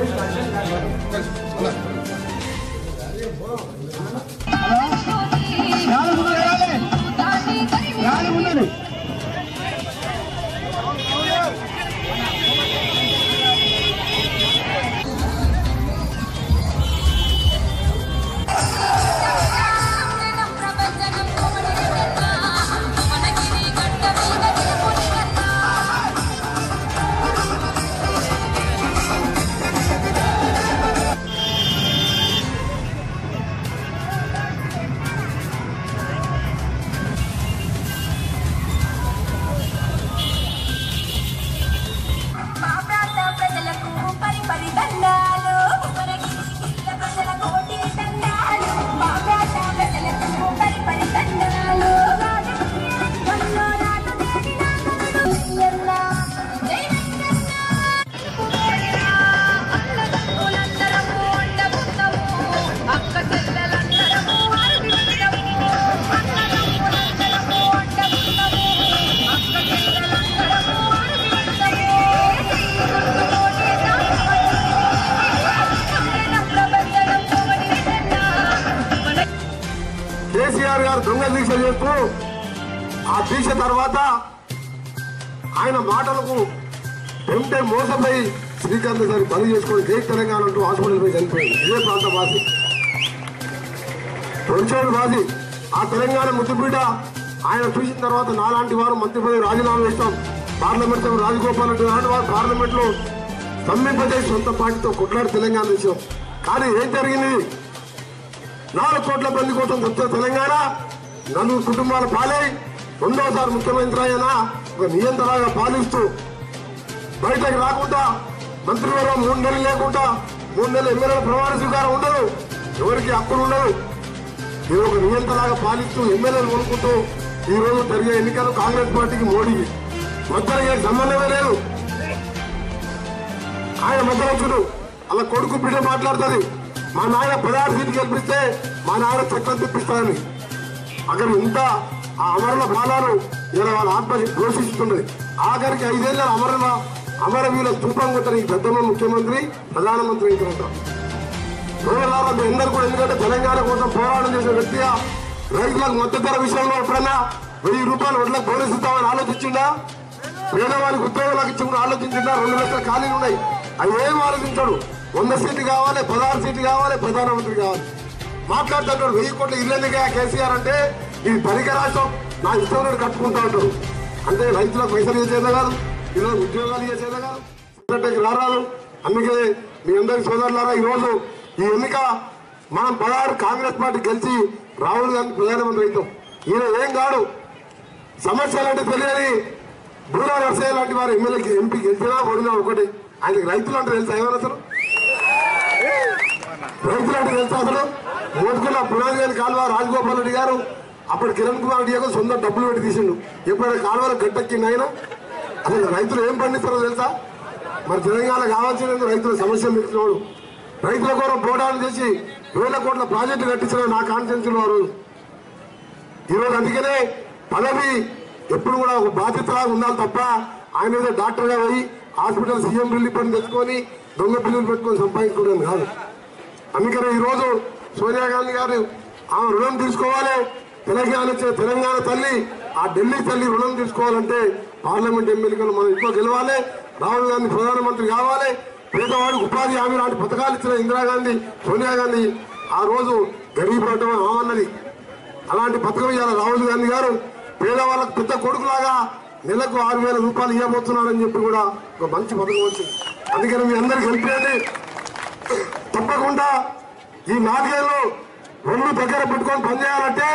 Olha lá. KCR గారు దొంగ దీక్ష చేస్తూ ఆ దీక్ష తర్వాత ఆయన మాటలకు వెంటే మోసపోయి శ్రీకాంత్ గారు బలి చేసుకొని జై తెలంగాణ అంటూ హాస్పిటల్ పోయి చనిపోయింది ఇదే ప్రాంత వాసి తొలిచేడు వాసి. ఆ తెలంగాణ ముద్దుపీట ఆయన చూసిన తర్వాత నాలాంటి వారు మంత్రి పదవి రాజీనామా చేస్తాం. పార్లమెంట్ సభ్యులు రాజగోపాల్ రెడ్డి లాంటి వారు పార్లమెంట్లో స్తంభింపజేసి సొంత పార్టీతో కొట్లాడి తెలంగాణ విషయం కానీ ఏం జరిగింది? నాలుగు కోట్ల మంది కోసం వచ్చిన తెలంగాణ నలుగురు కుటుంబాలు పాలై రెండోసారి ముఖ్యమంత్రి అయిన ఒక నియంత్రణగా పాలిస్తూ బయటకు రాకుండా మంత్రివర్గం మూడు నెలలు లేకుండా మూడు నెలలు ఎమ్మెల్యేల ప్రమాణ స్వీకారం ఉండదు. ఎవరికి హక్కులు ఉండదు. ఇది ఒక నియంత్రణగా పాలిస్తూ ఎమ్మెల్యేలు కొనుక్కుంటూ ఈ రోజు జరిగే ఎన్నికలు కాంగ్రెస్ పార్టీకి మోడీకి. మధ్య సంబంధమే లేదు. ఆయన మధ్యవచ్చుడు అలా కొడుకు బిడ్డ మాట్లాడుతుంది. మా నాయన పదహారు సీట్లు గెలిపిస్తే మా నాయన చట్టం తెప్పిస్తానని అక్కడ ఇంత ఆ అమరుల ప్రాణాలు ఇలా వాళ్ళ ఆత్మ ఘోషిస్తున్నది ఆఖరికి ఐదేళ్ళ అమరుల అమరవీల స్థూపం కొట్టిన ఈ పెద్దమ్మ ముఖ్యమంత్రి ప్రధానమంత్రి ఇంకా ఉంటారు రోజులారా మీ అందరూ కూడా ఎందుకంటే తెలంగాణ కోసం పోరాటం చేసిన వ్యక్తిగా రైతులకు మద్దతు ధర విషయంలో ఎప్పుడన్నా వెయ్యి రూపాయలు వడ్లకు బోనస్ ఇస్తామని ఆలోచించిందా? పేదవాళ్ళకి ఉద్యోగాలకు ఇచ్చి కూడా ఆలోచించిందా? రెండు లక్షల ఖాళీలు ఉన్నాయి. అవి ఏం ఆలోచించాడు? వంద సీట్లు కావాలి పదహారు సీట్లు కావాలి ప్రధానమంత్రి కావాలి. మాట్లాడుతున్నాడు వెయ్యి కోట్లు ఇల్లెందుగా కేసీఆర్ అంటే ఇది ధనిక రాష్ట్రం నా ఇష్టం నేను కట్టుకుంటా ఉంటాడు అంటే రైతులకు పైసలు చేసేదే కాదు ఈరోజు ఉద్యోగాలు చేసేదే కాదు సెక్రటరీకి రారాదు. అందుకే మీ అందరి సోదరులారా ఈరోజు ఈ ఎన్నిక మనం పదహారు కాంగ్రెస్ పార్టీ గెలిచి రాహుల్ గాంధీ ప్రధానమంత్రి అవుతాం. ఈయన ఏం కాడు? సమస్యలు అంటే తెలియని బూరా నర్సయ్య లాంటి వారు ఎమ్మెల్యేకి ఎంపీ గెలిచినా ఓడినా ఒకటి. ఆయనకి రైతులు అంటే తెలుసా ఏమన్నా అసలు రైతులు అంటే తెలుసా అసలు ఓటుకున్న పునాది కాలువ రాజగోపాల్ రెడ్డి గారు అప్పుడు కిరణ్ కుమార్ రెడ్డి గారు సొంత డబ్బులు పెట్టి తీసిండు. ఎప్పుడైనా కాలువలు గట్టెక్కింది ఆయన అసలు రైతులు ఏం పండిస్తారో తెలుసా? మరి తెలంగాణ కావాల్సిన రైతుల సమస్యలు తెచ్చినవాడు రైతుల కోసం పోరాటం చేసి వేల కోట్ల ప్రాజెక్టు కట్టించిన నా కాన్ఫిడెన్స్ వారు. ఈరోజు అందుకనే పదవి ఎప్పుడు కూడా ఒక బాధ్యతలాగా ఉండాలి తప్ప ఆయన ఏదో డాక్టర్గా పోయి హాస్పిటల్ సీఎం రిలీఫ్ అని తెచ్చుకొని దొంగ పిల్లలు పెట్టుకొని సంపాదించుకోవడం కాదు. అందుకనే ఈరోజు సోనియా గాంధీ గారు ఆమె రుణం తీసుకోవాలి. తెలంగాణ తెలంగాణ తల్లి ఆ ఢిల్లీ తల్లి రుణం తీసుకోవాలంటే పార్లమెంట్ ఎమ్మెల్యేలు మనం ఇంట్లో గెలవాలి. రాహుల్ గాంధీ ప్రధానమంత్రి కావాలి. పేదవాడికి ఉపాధి హామీ లాంటి పథకాలు ఇచ్చిన ఇందిరాగాంధీ సోనియా గాంధీ ఆ రోజు గరీబ్ పడటం ఆమన్నది అలాంటి పథకం ఇవ్వాలి రాహుల్ గాంధీ గారు. పేదవాళ్ళకు పెద్ద కొడుకులాగా నెలకు ఆరు వేల రూపాయలు ఇవ్వబోతున్నారని చెప్పి కూడా ఒక మంచి పథకం వచ్చింది. అందుకని మీ అందరికి కనిపించండి తప్పకుండా ఈ నాలుగేళ్ళు రెండు దగ్గర పెట్టుకొని పనిచేయాలంటే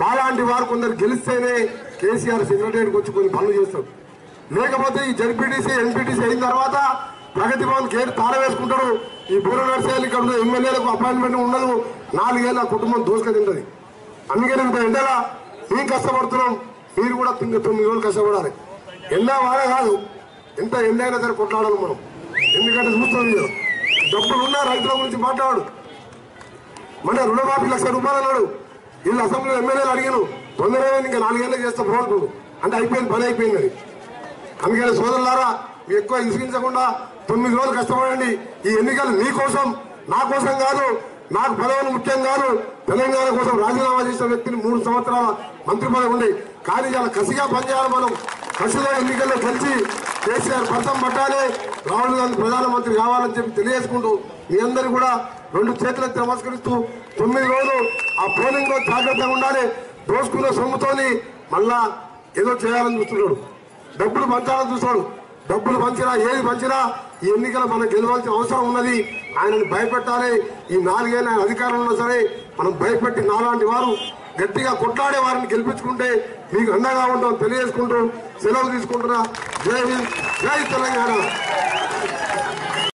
మాలాంటి వారు కొందరు గెలిస్తేనే కేసీఆర్ సెక్రటరీకి వచ్చి కొన్ని పనులు చేస్తారు. లేకపోతే ఈ జడ్పీటీసీ ఎన్పీటీసీ అయిన తర్వాత ప్రగతి భవన్ గేట్ తారవేసుకుంటారు ఈ బూర నర్సేలు ఇక్కడ ఉన్న ఎమ్మెల్యేలకు అపాయింట్మెంట్ ఉండదు. నాలుగేళ్ళ కుటుంబం దోసుక తింటది అందుకే ఇంత ఎండలా మేము కష్టపడుతున్నాం. మీరు కూడా తింగ తొమ్మిది రోజులు కష్టపడాలి. ఎండ వాడే కాదు. ఎంత ఎండ అయినా సరే కొట్లాడాలి మనం. ఎందుకంటే చూస్తాం మీరు డబ్బులు రైతుల గురించి మాట్లాడు. మన రుణమాఫీ లక్ష రూపాయలు అన్నాడు. వీళ్ళు అసెంబ్లీలో ఎమ్మెల్యేలు అడిగాను తొందరగా ఇంకా నాలుగేళ్ళు చేస్తే బాగుంటుంది అంటే అయిపోయింది పని అయిపోయింది అది. అందుకని సోదరులారా మీరు ఎక్కువ ఇసుకించకుండా తొమ్మిది రోజులు కష్టపడండి. ఈ ఎన్నికలు మీ కోసం నా కోసం కాదు నాకు పదవులు ముఖ్యం కాదు. తెలంగాణ కోసం రాజీనామా చేసిన వ్యక్తిని మూడు సంవత్సరాల మంత్రి పదవి ఉంది కానీ చాలా కసిగా పనిచేయాలి మనం. కసిగా ఎన్నికల్లో కలిసి కేసీఆర్ పథం పట్టాలి రాహుల్ గాంధీ ప్రధానమంత్రి కావాలని చెప్పి తెలియజేసుకుంటూ మీ అందరూ కూడా రెండు చేతులకు నమస్కరిస్తూ తొమ్మిది రోజులు ఆ పోలింగ్లో జాగ్రత్తగా ఉండాలి దోసుకున్న సొమ్ముతోని మళ్ళా ఏదో చేయాలని చూస్తున్నాడు. డబ్బులు పంచాలని చూస్తాడు డబ్బులు పంచినా ఏది పంచినా ఈ ఎన్నికలు మనం గెలవాల్సిన అవసరం ఉన్నది. ఆయనను భయపెట్టాలి. ఈ నాలుగేళ్ళు ఆయన అధికారంలో ఉన్నా సరే మనం భయపెట్టి నాలాంటి వారు గట్టిగా కొట్లాడే వారిని గెలిపించుకుంటే మీకు అండగా ఉంటాం తెలియజేసుకుంటూ సెలవు తీసుకుంటున్నా. జై హింద్ జై తెలంగాణ.